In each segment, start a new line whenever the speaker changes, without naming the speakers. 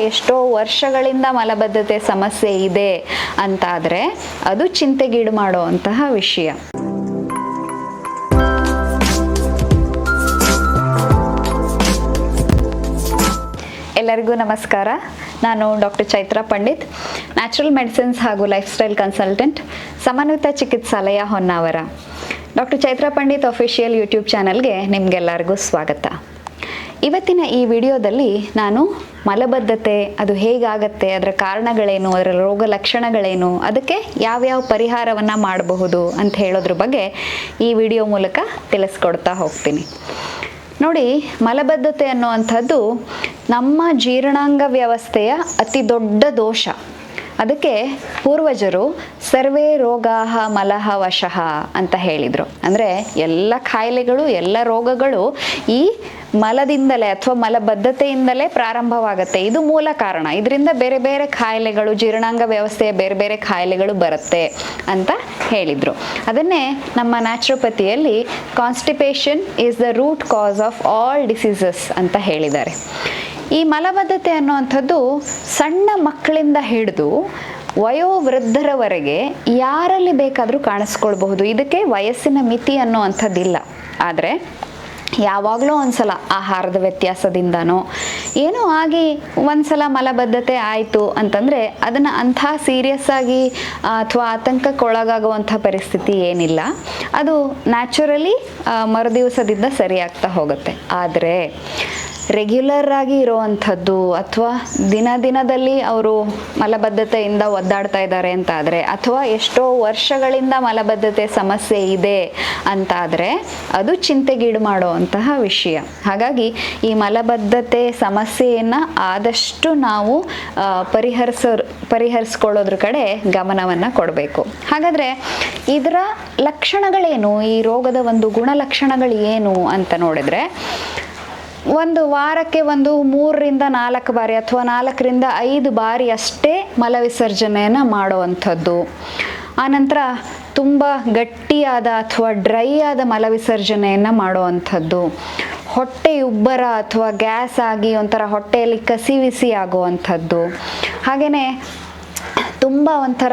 ಎಷ್ಟೋ ವರ್ಷಗಳಿಂದ ಮಲಬದ್ಧತೆ ಸಮಸ್ಯೆ ಇದೆ ಅಂತಾದರೆ ಅದು ಚಿಂತೆಗೀಡು ಮಾಡುವಂತಹ ವಿಷಯ. ಎಲ್ಲರಿಗೂ ನಮಸ್ಕಾರ. ನಾನು doctor Chaitra Pandit natural medicines ಹಾಗೂ lifestyle consultant Samanvita ಚಿಕಿತ್ಸಾಲಯ Honnavar. Doctor Chaitra Pandit official YouTube ಚಾನಲ್ಗೆ ನಿಮಗೆಲ್ಲರಿಗೂ ಸ್ವಾಗತ. ಇವತ್ತಿನ ಈ ವಿಡಿಯೋದಲ್ಲಿ ನಾನು ಮಲಬದ್ಧತೆ, ಅದು ಹೇಗಾಗತ್ತೆ, ಅದರ ಕಾರಣಗಳೇನು, ಅದರ ರೋಗ ಲಕ್ಷಣಗಳೇನು, ಅದಕ್ಕೆ ಯಾವ್ಯಾವ ಪರಿಹಾರವನ್ನು ಮಾಡಬಹುದು ಅಂತ ಹೇಳೋದ್ರ ಬಗ್ಗೆ ಈ ವಿಡಿಯೋ ಮೂಲಕ ತಿಳಿಸ್ಕೊಡ್ತಾ ಹೋಗ್ತೀನಿ. ನೋಡಿ, ಮಲಬದ್ಧತೆ ಅನ್ನುವಂಥದ್ದು ನಮ್ಮ ಜೀರ್ಣಾಂಗ ವ್ಯವಸ್ಥೆಯ ಅತಿ ದೊಡ್ಡ ದೋಷ. ಅದಕ್ಕೆ ಪೂರ್ವಜರು ಸರ್ವೇ ರೋಗಾಹ ಮಲಹ ವಶಃ ಅಂತ ಹೇಳಿದರು. ಅಂದರೆ ಎಲ್ಲ ಖಾಯಿಲೆಗಳು, ಎಲ್ಲ ರೋಗಗಳು ಈ ಮಲದಿಂದಲೇ ಅಥವಾ ಮಲಬದ್ಧತೆಯಿಂದಲೇ ಪ್ರಾರಂಭವಾಗುತ್ತೆ. ಇದು ಮೂಲ ಕಾರಣ. ಇದರಿಂದ ಬೇರೆ ಬೇರೆ ಖಾಯಿಲೆಗಳು, ಜೀರ್ಣಾಂಗ ವ್ಯವಸ್ಥೆಯ ಬೇರೆ ಬೇರೆ ಖಾಯಿಲೆಗಳು ಬರುತ್ತೆ ಅಂತ ಹೇಳಿದರು. ಅದನ್ನೇ ನಮ್ಮ ನ್ಯಾಚುರೋಪತಿಯಲ್ಲಿ constipation is the root cause of all diseases ಅಂತ ಹೇಳಿದ್ದಾರೆ. ಈ ಮಲಬದ್ಧತೆ ಅನ್ನುವಂಥದ್ದು ಸಣ್ಣ ಮಕ್ಕಳಿಂದ ಹಿಡಿದು ವಯೋವೃದ್ಧರವರೆಗೆ ಯಾರಲ್ಲಿ ಬೇಕಾದರೂ ಕಾಣಿಸ್ಕೊಳ್ಬಹುದು. ಇದಕ್ಕೆ ವಯಸ್ಸಿನ ಮಿತಿ ಅನ್ನುವಂಥದ್ದಿಲ್ಲ. ಆದರೆ ಯಾವಾಗಲೂ ಒಂದ್ಸಲ ಆಹಾರದ ವ್ಯತ್ಯಾಸದಿಂದನೋ ಏನೋ ಆಗಿ ಒಂದ್ಸಲ ಮಲಬದ್ಧತೆ ಆಯಿತು ಅಂತಂದರೆ ಅದನ್ನು ಅಂಥ ಸೀರಿಯಸ್ ಆಗಿ ಅಥವಾ ಆತಂಕಕ್ಕೊಳಗಾಗುವಂಥ ಪರಿಸ್ಥಿತಿ ಏನಿಲ್ಲ. ಅದು ನ್ಯಾಚುರಲಿ ಮರುದಿವಸದಿಂದ ಸರಿಯಾಗ್ತಾ ಹೋಗುತ್ತೆ. ಆದರೆ ರೆಗ್ಯುಲರ್ ಆಗಿ ಇರುವಂಥದ್ದು ಅಥವಾ ದಿನ ದಿನದಲ್ಲಿ ಅವರು ಮಲಬದ್ಧತೆಯಿಂದ ಒದ್ದಾಡ್ತಾ ಇದ್ದಾರೆ ಅಂತ ಆದರೆ ಅಥವಾ ಎಷ್ಟೋ ವರ್ಷಗಳಿಂದ ಮಲಬದ್ಧತೆ ಸಮಸ್ಯೆ ಇದೆ ಅಂತಾದರೆ, ಅದು ಚಿಂತೆಗೀಡು ಮಾಡುವಂತಹ ವಿಷಯ. ಹಾಗಾಗಿ ಈ ಮಲಬದ್ಧತೆ ಸಮಸ್ಯೆಯನ್ನು ಆದಷ್ಟು ನಾವು ಪರಿಹರಿಸ, ಪರಿಹರಿಸ್ಕೊಳ್ಳೋದ್ರ ಕಡೆ ಗಮನವನ್ನು ಕೊಡಬೇಕು. ಹಾಗಾದರೆ ಇದರ ಲಕ್ಷಣಗಳೇನು? ಈ ರೋಗದ ಒಂದು ಗುಣಲಕ್ಷಣಗಳು ಏನು ಅಂತ ನೋಡಿದ್ರೆ ಒಂದು ವಾರಕ್ಕೆ ಒಂದು ಮೂರರಿಂದ ನಾಲ್ಕು ಬಾರಿ ಅಥವಾ ನಾಲ್ಕರಿಂದ ಐದು ಬಾರಿ ಅಷ್ಟೇ ಮಲವಿಸರ್ಜನೆಯನ್ನು ಮಾಡುವಂಥದ್ದು. ಆನಂತರ ತುಂಬ ಗಟ್ಟಿಯಾದ ಅಥವಾ ಡ್ರೈ ಆದ ಮಲವಿಸರ್ಜನೆಯನ್ನು ಮಾಡುವಂಥದ್ದು. ಹೊಟ್ಟೆ ಉಬ್ಬರ ಅಥವಾ ಗ್ಯಾಸ್ ಆಗಿ ಒಂಥರ ಹೊಟ್ಟೆಯಲ್ಲಿ ಕಸಿವಿಸಿ ಆಗುವಂಥದ್ದು. ಹಾಗೆಯೇ ತುಂಬ ಒಂಥರ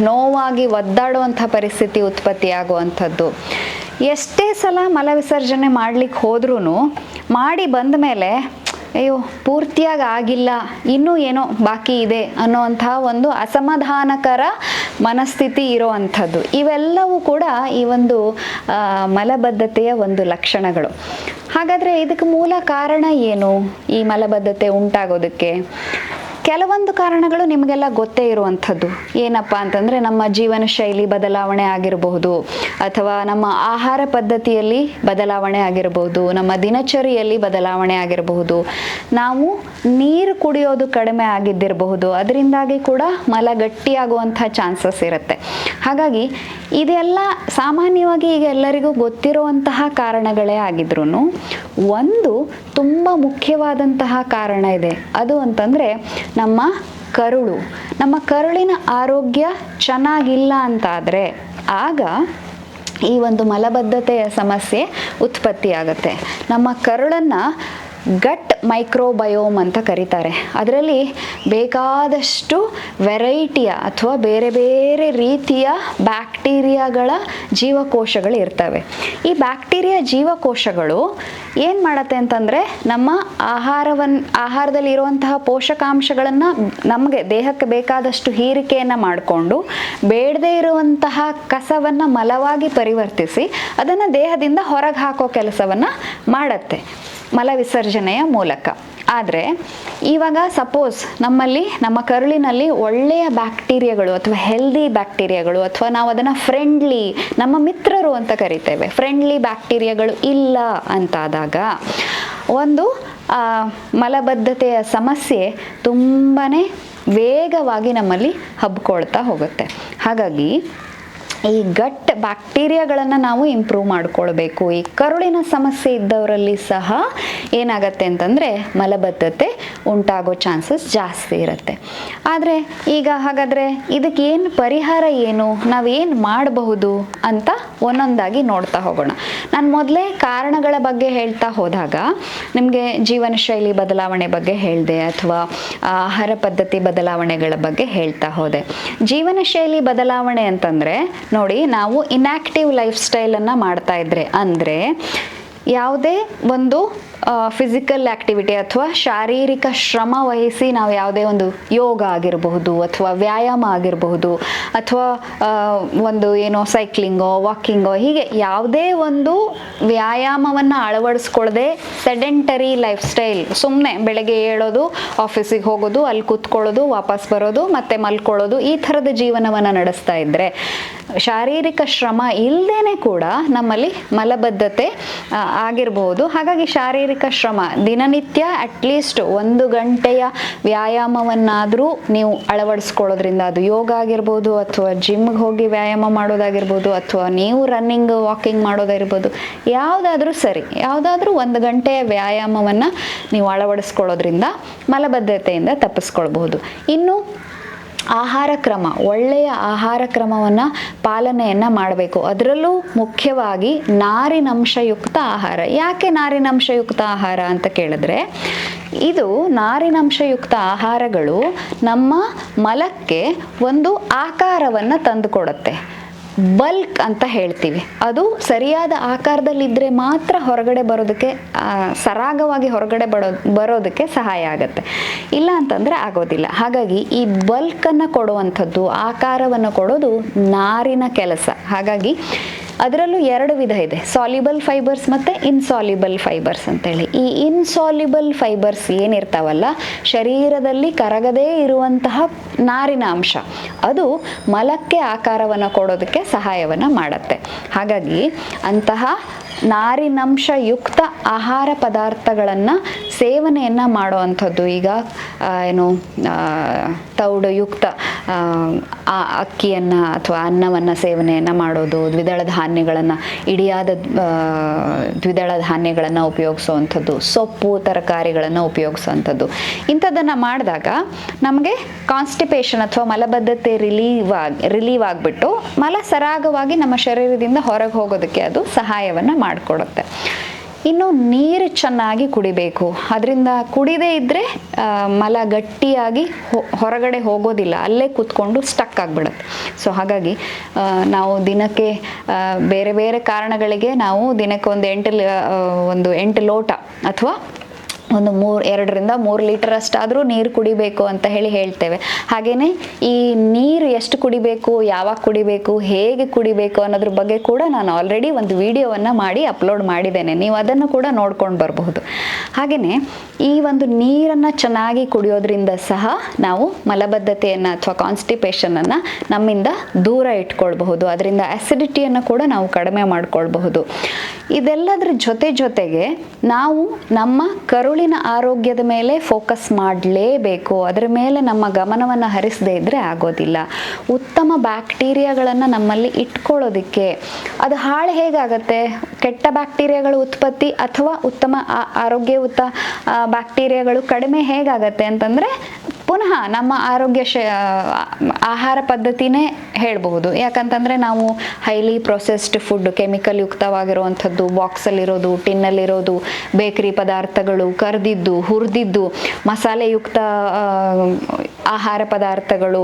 ನೋವಾಗಿ ಒದ್ದಾಡುವಂಥ ಪರಿಸ್ಥಿತಿ ಉತ್ಪತ್ತಿ ಆಗುವಂಥದ್ದು ಎಷ್ಟೇ ಸಲ ಮಲವಿಸರ್ಜನೆ ಮಾಡ್ಲಿಕ್ಕೆ ಹೋದ್ರೂ ಮಾಡಿ ಬಂದ ಮೇಲೆ, ಅಯ್ಯೋ, ಪೂರ್ತಿಯಾಗಿ ಆಗಿಲ್ಲ, ಇನ್ನೂ ಏನೋ ಬಾಕಿ ಇದೆ ಅನ್ನೋವಂಥ ಒಂದು ಅಸಮಾಧಾನಕರ ಮನಸ್ಥಿತಿ ಇರೋವಂಥದ್ದು. ಇವೆಲ್ಲವೂ ಕೂಡ ಈ ಒಂದು ಮಲಬದ್ಧತೆಯ ಒಂದು ಲಕ್ಷಣಗಳು. ಹಾಗಾದರೆ ಇದಕ್ಕೆ ಮೂಲ ಕಾರಣ ಏನು ಈ ಮಲಬದ್ಧತೆ ಉಂಟಾಗೋದಕ್ಕೆ? ಕೆಲವೊಂದು ಕಾರಣಗಳು ನಿಮಗೆಲ್ಲ ಗೊತ್ತೇ ಇರುವಂಥದ್ದು. ಏನಪ್ಪ ಅಂತಂದರೆ ನಮ್ಮ ಜೀವನ ಶೈಲಿ ಬದಲಾವಣೆ ಆಗಿರಬಹುದು, ಅಥವಾ ನಮ್ಮ ಆಹಾರ ಪದ್ಧತಿಯಲ್ಲಿ ಬದಲಾವಣೆ ಆಗಿರಬಹುದು, ನಮ್ಮ ದಿನಚರಿಯಲ್ಲಿ ಬದಲಾವಣೆ ಆಗಿರಬಹುದು. ನಾವು ನೀರು ಕುಡಿಯೋದು ಕಡಿಮೆ ಆಗಿದ್ದಿರಬಹುದು, ಅದರಿಂದಾಗಿ ಕೂಡ ಮಲ ಗಟ್ಟಿಯಾಗುವಂಥ ಚಾನ್ಸಸ್ ಇರುತ್ತೆ. ಹಾಗಾಗಿ ಇದೆಲ್ಲ ಸಾಮಾನ್ಯವಾಗಿ ಈಗ ಎಲ್ಲರಿಗೂ ಗೊತ್ತಿರುವಂತಹ ಕಾರಣಗಳೇ ಆಗಿದ್ರು ಒಂದು ತುಂಬ ಮುಖ್ಯವಾದಂತಹ ಕಾರಣ ಇದೆ. ಅದು ಅಂತಂದರೆ ನಮ್ಮ ಕರುಳು. ನಮ್ಮ ಕರುಳಿನ ಆರೋಗ್ಯ ಚೆನ್ನಾಗಿಲ್ಲ ಅಂತಾದರೆ ಆಗ ಈ ಒಂದು ಮಲಬದ್ಧತೆಯ ಸಮಸ್ಯೆ ಉತ್ಪತ್ತಿಯಾಗುತ್ತೆ. ನಮ್ಮ ಕರುಳನ್ನು ಗಟ್ ಮೈಕ್ರೋಬಯೋಮ್ ಅಂತ ಕರೀತಾರೆ. ಅದರಲ್ಲಿ ಬೇಕಾದಷ್ಟು ವೆರೈಟಿಯ ಅಥವಾ ಬೇರೆ ಬೇರೆ ರೀತಿಯ ಬ್ಯಾಕ್ಟೀರಿಯಾಗಳ ಜೀವಕೋಶಗಳು ಇರ್ತವೆ. ಈ ಬ್ಯಾಕ್ಟೀರಿಯಾ ಜೀವಕೋಶಗಳು ಏನು ಮಾಡತ್ತೆ ಅಂತಂದರೆ ನಮ್ಮ ಆಹಾರವನ್ನು ಆಹಾರದಲ್ಲಿ ಇರುವಂತಹ ಪೋಷಕಾಂಶಗಳನ್ನು ನಮಗೆ ದೇಹಕ್ಕೆ ಬೇಕಾದಷ್ಟು ಹೀರಿಕೆಯನ್ನು ಮಾಡಿಕೊಂಡು ಬೇಡದೇ ಇರುವಂತಹ ಕಸವನ್ನು ಮಲವಾಗಿ ಪರಿವರ್ತಿಸಿ ಅದನ್ನು ದೇಹದಿಂದ ಹೊರಗೆ ಹಾಕೋ ಕೆಲಸವನ್ನು ಮಾಡತ್ತೆ. ಮಲ ವಿಸರ್ಜನೆಯ ಮೂಲಕ. ಆದರೆ, ಇವಾಗ ಸಪೋಸ್ ನಮ್ಮಲ್ಲಿ, ನಮ್ಮ ಕರುಳಿನಲ್ಲಿ ಒಳ್ಳೆಯ ಬ್ಯಾಕ್ಟೀರಿಯಾಗಳು ಅಥವಾ ಹೆಲ್ದಿ ಬ್ಯಾಕ್ಟೀರಿಯಾಗಳು ಅಥವಾ ನಾವು ಅದನ್ನು ಫ್ರೆಂಡ್ಲಿ ನಮ್ಮ ಮಿತ್ರರು ಅಂತ ಕರಿತೇವೆ. ಫ್ರೆಂಡ್ಲಿ ಬ್ಯಾಕ್ಟೀರಿಯಾಗಳು ಇಲ್ಲ ಅಂತಾದಾಗ, ಒಂದು ಮಲಬದ್ಧತೆಯ ಸಮಸ್ಯೆ ತುಂಬಾ ವೇಗವಾಗಿ ನಮ್ಮಲ್ಲಿ ಹಬ್ಕೊಳ್ತಾ ಹೋಗುತ್ತೆ. ಹಾಗಾಗಿ ಈ ಗಟ್ ಬ್ಯಾಕ್ಟೀರಿಯಾಗಳನ್ನು ನಾವು ಇಂಪ್ರೂವ್ ಮಾಡಿಕೊಳ್ಬೇಕು. ಈ ಕರುಳಿನ ಸಮಸ್ಯೆ ಇದ್ದವರಲ್ಲಿ ಸಹ ಏನಾಗತ್ತೆ ಅಂತಂದರೆ ಮಲಬದ್ಧತೆ ಉಂಟಾಗೋ ಚಾನ್ಸಸ್ ಜಾಸ್ತಿ ಇರುತ್ತೆ. ಆದರೆ ಈಗ ಹಾಗಾದರೆ ಇದಕ್ಕೆ ಏನು ಪರಿಹಾರ ಏನು? ನಾವೇನು ಮಾಡಬಹುದು ಅಂತ ಒಂದೊಂದಾಗಿ ನೋಡ್ತಾ ಹೋಗೋಣ. ನಾನು ಮೊದಲೇ ಕಾರಣಗಳ ಬಗ್ಗೆ ಹೇಳ್ತಾ ಹೋದಾಗ ನಿಮಗೆ ಜೀವನ ಶೈಲಿ ಬದಲಾವಣೆ ಬಗ್ಗೆ ಹೇಳಿದೆ ಅಥವಾ ಆಹಾರ ಪದ್ಧತಿ ಬದಲಾವಣೆಗಳ ಬಗ್ಗೆ ಹೇಳ್ತಾ ಹೋದೆ. ಜೀವನ ಶೈಲಿ ಬದಲಾವಣೆ ಅಂತಂದರೆ ನೋಡಿ ನಾವು ಇನ್ಯಾಕ್ಟಿವ್ ಲೈಫ್ ಸ್ಟೈಲನ್ನು ಮಾಡ್ತಾ ಇದ್ರೆ ಅಂದರೆ ಯಾವುದೇ ಒಂದು ಫಿಸಿಕಲ್ ಆ್ಯಕ್ಟಿವಿಟಿ ಅಥವಾ ಶಾರೀರಿಕ ಶ್ರಮ ವಹಿಸಿ ನಾವು ಯಾವುದೇ ಒಂದು ಯೋಗ ಆಗಿರಬಹುದು ಅಥವಾ ವ್ಯಾಯಾಮ ಆಗಿರಬಹುದು ಅಥವಾ ಒಂದು ಏನೋ ಸೈಕ್ಲಿಂಗೋ ವಾಕಿಂಗೋ ಹೀಗೆ ಯಾವುದೇ ಒಂದು ವ್ಯಾಯಾಮವನ್ನು ಅಳವಡಿಸ್ಕೊಳ್ಳದೆ ಸೆಡೆಂಟರಿ ಲೈಫ್ ಸ್ಟೈಲ್ ಸುಮ್ಮನೆ ಬೆಳಗ್ಗೆ ಏಳೋದು ಆಫೀಸಿಗೆ ಹೋಗೋದು, ಅಲ್ಲಿ ಕೂತ್ಕೊಳ್ಳೋದು, ವಾಪಸ್ ಬರೋದು, ಮತ್ತೆ ಮಲ್ಕೊಳ್ಳೋದು, ಈ ಥರದ ಜೀವನವನ್ನು ನಡೆಸ್ತಾ ಇದ್ದರೆ ಶಾರೀರಿಕ ಶ್ರಮ ಇಲ್ಲದೇ ಕೂಡ ನಮ್ಮಲ್ಲಿ ಮಲಬದ್ಧತೆ ಆಗಿರಬಹುದು. ಹಾಗಾಗಿ ಶಾರೀರಿಕ ಶ್ರಮ. ದಿನನಿತ್ಯ ಅಟ್ಲೀಸ್ಟ್ ಒಂದು ಗಂಟೆಯ ವ್ಯಾಯಾಮವನ್ನಾದರೂ ನೀವು ಅಳವಡಿಸ್ಕೊಳ್ಳೋದ್ರಿಂದ ಅದು ಯೋಗ ಆಗಿರ್ಬೋದು ಅಥವಾ ಜಿಮ್ಗೆ ಹೋಗಿ ವ್ಯಾಯಾಮ ಮಾಡೋದಾಗಿರ್ಬೋದು ಅಥವಾ ನೀವು ರನ್ನಿಂಗ್ ವಾಕಿಂಗ್ ಮಾಡೋದಾಗಿರ್ಬೋದು, ಯಾವುದಾದ್ರೂ ಸರಿ, ಯಾವುದಾದ್ರೂ ಒಂದು ಗಂಟೆಯ ವ್ಯಾಯಾಮವನ್ನು ನೀವು ಅಳವಡಿಸ್ಕೊಳ್ಳೋದ್ರಿಂದ ಮಲಬದ್ಧತೆಯಿಂದ ತಪ್ಪಿಸ್ಕೊಳ್ಬಹುದು. ಇನ್ನು ಆಹಾರ ಕ್ರಮ, ಒಳ್ಳೆಯ ಆಹಾರ ಕ್ರಮವನ್ನು ಪಾಲನೆಯನ್ನು ಮಾಡಬೇಕು. ಅದರಲ್ಲೂ ಮುಖ್ಯವಾಗಿ ನಾರಿನಂಶಯುಕ್ತ ಆಹಾರ. ಯಾಕೆ ನಾರಿನಂಶಯುಕ್ತ ಆಹಾರ ಅಂತ ಕೇಳಿದ್ರೆ, ಇದು ನಾರಿನಂಶಯುಕ್ತ ಆಹಾರಗಳು ನಮ್ಮ ಮಲಕ್ಕೆ ಒಂದು ಆಕಾರವನ್ನು ತಂದುಕೊಡುತ್ತೆ. ಬಲ್ಕ್ ಅಂತ ಹೇಳ್ತೀವಿ. ಅದು ಸರಿಯಾದ ಆಕಾರದಲ್ಲಿದ್ದರೆ ಮಾತ್ರ ಹೊರಗಡೆ ಬರೋದಕ್ಕೆ ಸರಾಗವಾಗಿ ಹೊರಗಡೆ ಬರೋ, ಬರೋದಕ್ಕೆ ಸಹಾಯ ಆಗುತ್ತೆ. ಇಲ್ಲ ಅಂತಂದರೆ ಆಗೋದಿಲ್ಲ. ಹಾಗಾಗಿ ಈ ಬಲ್ಕನ್ನು ಕೊಡುವಂಥದ್ದು, ಆಕಾರವನ್ನು ಕೊಡೋದು ನಾರಿನ ಕೆಲಸ. ಹಾಗಾಗಿ ಅದರಲ್ಲೂ ಎರಡು ವಿಧ ಇದೆ. ಸಾಲಿಬಲ್ ಫೈಬರ್ಸ್ ಮತ್ತು ಇನ್ಸಾಲಿಬಲ್ ಫೈಬರ್ಸ್ ಅಂತೇಳಿ. ಈ ಇನ್ಸಾಲಿಬಲ್ ಫೈಬರ್ಸ್ ಏನಿರ್ತಾವಲ್ಲ, ಶರೀರದಲ್ಲಿ ಕರಗದೇ ಇರುವಂತಹ ನಾರಿನ ಅಂಶ. ಅದು ಮಲಕ್ಕೆ ಆಕಾರವನ್ನು ಕೊಡೋದಕ್ಕೆ ಸಹಾಯವನ್ನು ಮಾಡುತ್ತೆ. ಹಾಗಾಗಿ ಅಂತಹ ನಾರಿನಂಶಯುಕ್ತ ಆಹಾರ ಪದಾರ್ಥಗಳನ್ನು ಸೇವನೆಯನ್ನು ಮಾಡುವಂಥದ್ದು ಈಗ ಏನು ತೌಡಯುಕ್ತ, ಆ ಅಕ್ಕಿಯನ್ನು ಅಥವಾ ಅನ್ನವನ್ನು ಸೇವನೆಯನ್ನು ಮಾಡೋದು, ದ್ವಿದಳ ಧಾನ್ಯಗಳನ್ನು, ಇಡಿಯಾದ ದ್ವಿದಳ ಧಾನ್ಯಗಳನ್ನು ಉಪಯೋಗಿಸುವಂಥದ್ದು, ಸೊಪ್ಪು, ತರಕಾರಿಗಳನ್ನು ಉಪಯೋಗಿಸುವಂಥದ್ದು. ಇಂಥದ್ದನ್ನು ಮಾಡಿದಾಗ ನಮಗೆ ಕಾನ್ಸ್ಟಿಪೇಷನ್ ಅಥವಾ ಮಲಬದ್ಧತೆ ರಿಲೀವ್ ಆಗಿ ರಿಲೀವ್ ಆಗಿಬಿಟ್ಟು ಮಲ ಸರಾಗವಾಗಿ ನಮ್ಮ ಶರೀರದಿಂದ ಹೊರಗೆ ಹೋಗೋದಕ್ಕೆ ಅದು ಸಹಾಯವನ್ನು ಮಾಡಿಕೊಡುತ್ತೆ. ಇನ್ನು ನೀರು ಚೆನ್ನಾಗಿ ಕುಡಿಬೇಕು. ಅದರಿಂದ ಕುಡಿದೇ ಇದ್ದರೆ ಮಲ ಗಟ್ಟಿಯಾಗಿ ಹೊರಗಡೆ ಹೋಗೋದಿಲ್ಲ. ಅಲ್ಲೇ ಕೂತ್ಕೊಂಡು ಸ್ಟಕ್ ಆಗಿಬಿಡುತ್ತೆ. ಸೊ ಹಾಗಾಗಿ ನಾವು ದಿನಕ್ಕೆ ಬೇರೆ ಬೇರೆ ಕಾರಣಗಳಿಗೆ ನಾವು ದಿನಕ್ಕೆ ಒಂದು ಎಂಟು ಒಂದು ಎಂಟು ಲೋಟ ಅಥವಾ ಒಂದು ಮೂರು, ಎರಡರಿಂದ ಮೂರು ಲೀಟರ್ ಅಷ್ಟಾದರೂ ನೀರು ಕುಡಿಬೇಕು ಅಂತ ಹೇಳಿ ಹೇಳ್ತೇವೆ. ಹಾಗೆಯೇ ಈ ನೀರು ಎಷ್ಟು ಕುಡಿಬೇಕು, ಯಾವಾಗ ಕುಡಿಬೇಕು, ಹೇಗೆ ಕುಡಿಬೇಕು ಅನ್ನೋದ್ರ ಬಗ್ಗೆ ಕೂಡ ನಾನು ಆಲ್ರೆಡಿ ಒಂದು ವಿಡಿಯೋವನ್ನು ಮಾಡಿ ಅಪ್ಲೋಡ್ ಮಾಡಿದ್ದೇನೆ. ನೀವು ಅದನ್ನು ಕೂಡ ನೋಡ್ಕೊಂಡು ಬರಬಹುದು. ಹಾಗೆಯೇ ಈ ಒಂದು ನೀರನ್ನು ಚೆನ್ನಾಗಿ ಕುಡಿಯೋದ್ರಿಂದ ಸಹ ನಾವು ಮಲಬದ್ಧತೆಯನ್ನು ಅಥವಾ ಕಾನ್ಸ್ಟಿಪೇಷನನ್ನು ನಮ್ಮಿಂದ ದೂರ ಇಟ್ಕೊಳ್ಬಹುದು. ಅದರಿಂದ ಅಸಿಡಿಟಿಯನ್ನು ಕೂಡ ನಾವು ಕಡಿಮೆ ಮಾಡಿಕೊಳ್ಬಹುದು. ಇದೆಲ್ಲದರ ಜೊತೆ ಜೊತೆಗೆ ನಾವು ನಮ್ಮ ಕರುಳಿನ ಆರೋಗ್ಯದ ಮೇಲೆ ಫೋಕಸ್ ಮಾಡಲೇಬೇಕು. ಅದರ ಮೇಲೆ ನಮ್ಮ ಗಮನವನ್ನು ಹರಿಸದೇ ಇದ್ದರೆ ಆಗೋದಿಲ್ಲ. ಉತ್ತಮ ಬ್ಯಾಕ್ಟೀರಿಯಾಗಳನ್ನು ನಮ್ಮಲ್ಲಿ ಇಟ್ಕೊಳ್ಳೋದಕ್ಕೆ. ಅದು ಹಾಳು ಹೇಗಾಗತ್ತೆ? ಕೆಟ್ಟ ಬ್ಯಾಕ್ಟೀರಿಯಾಗಳು ಉತ್ಪತ್ತಿ ಅಥವಾ ಉತ್ತಮ ಆರೋಗ್ಯಯುತ ಬ್ಯಾಕ್ಟೀರಿಯಾಗಳು ಕಡಿಮೆ ಹೇಗಾಗತ್ತೆ ಅಂತಂದರೆ ಪುನಃ ನಮ್ಮ ಆರೋಗ್ಯ ಶ ಆಹಾರ ಪದ್ಧತಿನೇ ಹೇಳಬಹುದು. ಯಾಕಂತಂದರೆ ನಾವು ಹೈಲಿ ಪ್ರೊಸೆಸ್ಡ್ ಫುಡ್ ಕೆಮಿಕಲ್ ಯುಕ್ತವಾಗಿರುವಂಥದ್ದು ಬಾಕ್ಸಲ್ಲಿರೋದು ಟಿನ್ನಲ್ಲಿರೋದು ಬೇಕರಿ ಪದಾರ್ಥಗಳು, ಕರ್ದಿದ್ದು, ಹುರಿದಿದ್ದು, ಮಸಾಲೆಯುಕ್ತ ಆಹಾರ ಪದಾರ್ಥಗಳು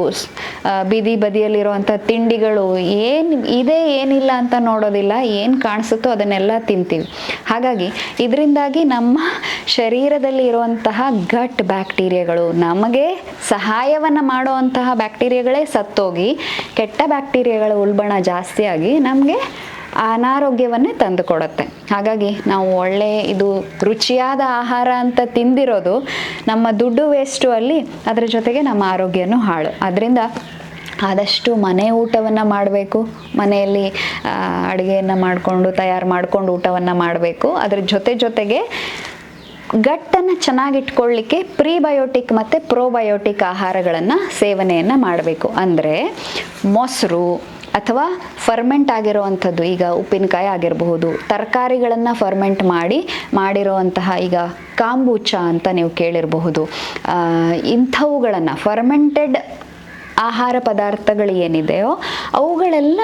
ಬೀದಿ ಬದಿಯಲ್ಲಿರುವಂಥ ತಿಂಡಿಗಳು ಏನು ಇದೆ ಏನಿಲ್ಲ ಅಂತ ನೋಡೋದಿಲ್ಲ, ಏನು ಕಾಣಿಸುತ್ತೋ ಅದನ್ನೆಲ್ಲ ತಿಂತೀವಿ. ಹಾಗಾಗಿ ಇದರಿಂದಾಗಿ ನಮ್ಮ ಶರೀರದಲ್ಲಿ ಇರುವಂತಹ ಗಟ್ ಬ್ಯಾಕ್ಟೀರಿಯಾಗಳು ನಮಗೆ ಸಹಾಯವನ್ನು ಮಾಡುವಂತಹ ಬ್ಯಾಕ್ಟೀರಿಯಾಗಳೇ ಸತ್ತೋಗಿ ಕೆಟ್ಟ ಬ್ಯಾಕ್ಟೀರಿಯಾಗಳ ಉಲ್ಬಣ ಜಾಸ್ತಿಯಾಗಿ ನಮಗೆ ಅನಾರೋಗ್ಯವನ್ನೇ ತಂದುಕೊಡುತ್ತೆ. ಹಾಗಾಗಿ ನಾವು ಒಳ್ಳೆ ಇದು ರುಚಿಯಾದ ಆಹಾರ ಅಂತ ತಿಂದಿರೋದು ನಮ್ಮ ದುಡ್ಡು ವೇಸ್ಟು ಅಲ್ಲಿ ಅದರ ಜೊತೆಗೆ ನಮ್ಮ ಆರೋಗ್ಯನೂ ಹಾಳು. ಅದರಿಂದ ಆದಷ್ಟು ಮನೆ ಊಟವನ್ನು ಮಾಡಬೇಕು. ಮನೆಯಲ್ಲಿ ಅಡುಗೆಯನ್ನು ಮಾಡಿಕೊಂಡು, ತಯಾರು ಮಾಡಿಕೊಂಡು ಊಟವನ್ನು ಮಾಡಬೇಕು. ಅದ್ರ ಜೊತೆ ಜೊತೆಗೆ ಗಟ್ಟನ್ನು ಚೆನ್ನಾಗಿಟ್ಕೊಳ್ಳಿಕ್ಕೆ ಪ್ರೀಬಯೋಟಿಕ್ ಮತ್ತು ಪ್ರೋಬಯೋಟಿಕ್ ಆಹಾರಗಳನ್ನು ಸೇವನೆಯನ್ನು ಮಾಡಬೇಕು. ಅಂದರೆ ಮೊಸರು ಅಥವಾ ಫರ್ಮೆಂಟ್ ಆಗಿರುವಂಥದ್ದು, ಈಗ ಉಪ್ಪಿನಕಾಯಿ ಆಗಿರಬಹುದು, ತರಕಾರಿಗಳನ್ನು ಫರ್ಮೆಂಟ್ ಮಾಡಿ, ಮಾಡಿರುವಂತಹ ಈಗ ಕಾಂಬೂಚ ಅಂತ ನೀವು ಕೇಳಿರಬಹುದು. ಇಂಥವುಗಳನ್ನು ಫರ್ಮೆಂಟೆಡ್ ಆಹಾರ ಪದಾರ್ಥಗಳು ಏನಿದೆಯೋ ಅವುಗಳೆಲ್ಲ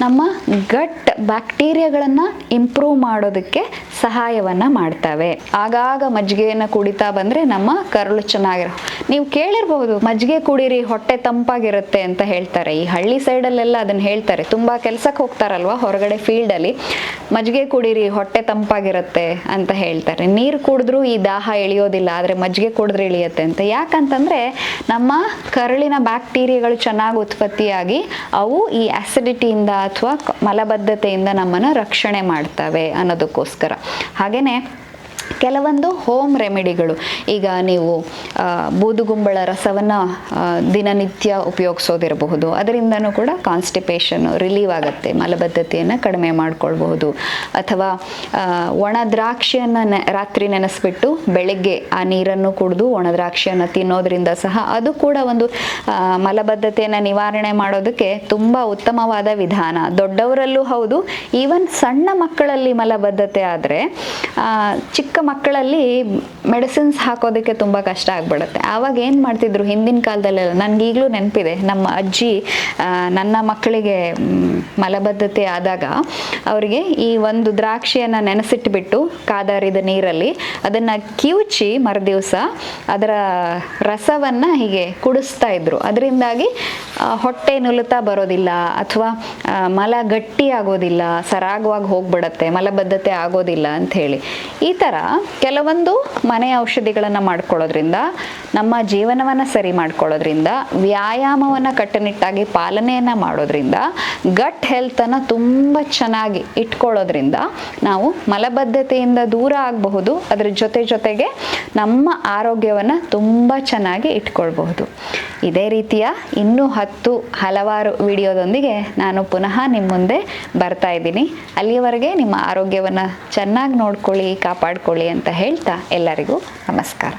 ನಮ್ಮ ಗಟ್ ಬ್ಯಾಕ್ಟೀರಿಯಾಗಳನ್ನು ಇಂಪ್ರೂವ್ ಮಾಡೋದಕ್ಕೆ ಸಹಾಯವನ್ನು ಮಾಡ್ತವೆ. ಆಗಾಗ ಮಜ್ಜಿಗೆಯನ್ನು ಕುಡಿತಾ ಬಂದರೆ ನಮ್ಮ ಕರುಳು ಚೆನ್ನಾಗಿರೋ, ನೀವು ಕೇಳಿರ್ಬಹುದು, ಮಜ್ಜಿಗೆ ಕುಡಿರಿ, ಹೊಟ್ಟೆ ತಂಪಾಗಿರುತ್ತೆ ಅಂತ ಹೇಳ್ತಾರೆ. ಈ ಹಳ್ಳಿ ಸೈಡಲ್ಲೆಲ್ಲ ಅದನ್ನು ಹೇಳ್ತಾರೆ. ತುಂಬ ಕೆಲಸಕ್ಕೆ ಹೋಗ್ತಾರಲ್ವ? ಹೊರಗಡೆ ಫೀಲ್ಡಲ್ಲಿ ಮಜ್ಜಿಗೆ ಕುಡಿರಿ, ಹೊಟ್ಟೆ ತಂಪಾಗಿರುತ್ತೆ ಅಂತ ಹೇಳ್ತಾರೆ. ನೀರು ಕುಡಿದ್ರೂ ಈ ದಾಹ ಇಳಿಯೋದಿಲ್ಲ ಆದರೆ ಮಜ್ಜಿಗೆ ಕುಡಿದ್ರೆ ಇಳಿಯುತ್ತೆ ಅಂತ. ಯಾಕಂತಂದರೆ ನಮ್ಮ ಕರುಳಿನ ಬ್ಯಾಕ್ಟೀರಿಯಾಗಳು ಚೆನ್ನಾಗಿ ಉತ್ಪತ್ತಿಯಾಗಿ ಅವು ಈ ಆಸಿಡಿಟಿಯಿಂದ ಅಥವಾ ಮಲಬದ್ಧತೆಯಿಂದ ನಮ್ಮನ್ನು ರಕ್ಷಣೆ ಮಾಡ್ತವೆ ಅನ್ನೋದಕ್ಕೋಸ್ಕರ. ಹಾಗೆಯೇ ಕೆಲವೊಂದು ಹೋಮ್ ರೆಮಿಡಿಗಳು. ಈಗ ನೀವು ಬೂದುಗುಂಬಳ ರಸವನ್ನು ದಿನನಿತ್ಯ ಉಪಯೋಗಿಸೋದಿರಬಹುದು. ಅದರಿಂದನೂ ಕೂಡ ಕಾನ್ಸ್ಟಿಪೇಷನ್ ರಿಲೀವ್ ಆಗುತ್ತೆ, ಮಲಬದ್ಧತೆಯನ್ನು ಕಡಿಮೆ ಮಾಡಿಕೊಳ್ಬಹುದು. ಅಥವಾ ಒಣ ದ್ರಾಕ್ಷಿಯನ್ನು ನೆ, ರಾತ್ರಿ ನೆನೆಸ್ಬಿಟ್ಟು ಬೆಳಗ್ಗೆ ಆ ನೀರನ್ನು ಕುಡಿದು ಒಣ ದ್ರಾಕ್ಷಿಯನ್ನು ತಿನ್ನೋದ್ರಿಂದ ಸಹ ಅದು ಕೂಡ ಒಂದು ಮಲಬದ್ಧತೆಯನ್ನು ನಿವಾರಣೆ ಮಾಡೋದಕ್ಕೆ ತುಂಬ ಉತ್ತಮವಾದ ವಿಧಾನ. ದೊಡ್ಡವರಲ್ಲೂ ಹೌದು, ಈವನ್ ಸಣ್ಣ ಮಕ್ಕಳಲ್ಲಿ ಮಲಬದ್ಧತೆ ಆದರೆ ಚಿಕ್ಕ ಮಕ್ಕಳಲ್ಲಿ ಮೆಡಿಸಿನ್ಸ್ ಹಾಕೋದಕ್ಕೆ ತುಂಬ ಕಷ್ಟ ಆಗ್ಬಿಡುತ್ತೆ. ಆವಾಗ ಏನು ಮಾಡ್ತಿದ್ರು ಹಿಂದಿನ ಕಾಲದಲ್ಲೆಲ್ಲ? ನನಗೆ ಈಗಲೂ ನೆನಪಿದೆ. ನಮ್ಮ ಅಜ್ಜಿ ನನ್ನ ಮಕ್ಕಳಿಗೆ ಮಲಬದ್ಧತೆ ಆದಾಗ ಅವರಿಗೆ ಈ ಒಂದು ದ್ರಾಕ್ಷಿಯನ್ನು ನೆನೆಸಿಟ್ಬಿಟ್ಟು ಕಾದಾರಿದ ನೀರಲ್ಲಿ ಅದನ್ನು ಕಿವುಚಿ ಮರುದಿವಸ ಅದರ ರಸವನ್ನು ಹೀಗೆ ಕುಡಿಸ್ತಾ ಇದ್ರು. ಅದರಿಂದಾಗಿ ಹೊಟ್ಟೆ ನುಲುತ್ತಾ ಬರೋದಿಲ್ಲ ಅಥವಾ ಮಲ ಗಟ್ಟಿ ಆಗೋದಿಲ್ಲ ಸರಾಗವಾಗಿ ಹೋಗ್ಬಿಡತ್ತೆ, ಮಲಬದ್ಧತೆ ಆಗೋದಿಲ್ಲ ಅಂತ ಹೇಳಿ ಈ ಥರ ಕೆಲವೊಂದು ಮನೆ ಔಷಧಿಗಳನ್ನು ಮಾಡ್ಕೊಳ್ಳೋದ್ರಿಂದ, ನಮ್ಮ ಜೀವನವನ್ನು ಸರಿ ಮಾಡ್ಕೊಳ್ಳೋದ್ರಿಂದ, ವ್ಯಾಯಾಮವನ್ನು ಕಟ್ಟುನಿಟ್ಟಾಗಿ ಪಾಲನೆಯನ್ನು ಮಾಡೋದ್ರಿಂದ ಗಟ್ ಹೆಲ್ತನ್ನು ತುಂಬ ಚೆನ್ನಾಗಿ ಇಟ್ಕೊಳ್ಳೋದ್ರಿಂದ ನಾವು ಮಲಬದ್ಧತೆಯಿಂದ ದೂರ ಆಗಬಹುದು. ಅದರ ಜೊತೆ ಜೊತೆಗೆ ನಮ್ಮ ಆರೋಗ್ಯವನ್ನು ತುಂಬ ಚೆನ್ನಾಗಿ ಇಟ್ಕೊಳ್ಬಹುದು. ಇದೇ ರೀತಿಯ ಇನ್ನೂ ಹತ್ತು ಹಲವಾರು ವಿಡಿಯೋದೊಂದಿಗೆ ನಾನು ಪುನಃ ನಿಮ್ಮ ಮುಂದೆ ಬರ್ತಾ ಇದ್ದೀನಿ. ಅಲ್ಲಿಯವರೆಗೆ ನಿಮ್ಮ ಆರೋಗ್ಯವನ್ನು ಚೆನ್ನಾಗಿ ನೋಡ್ಕೊಳ್ಳಿ. ಕಾಪಾಡ್ಕೊಳ್ಳಿ ಅಂತ ಹೇಳ್ತಾ ಎಲ್ಲರಿಗೂ ನಮಸ್ಕಾರ.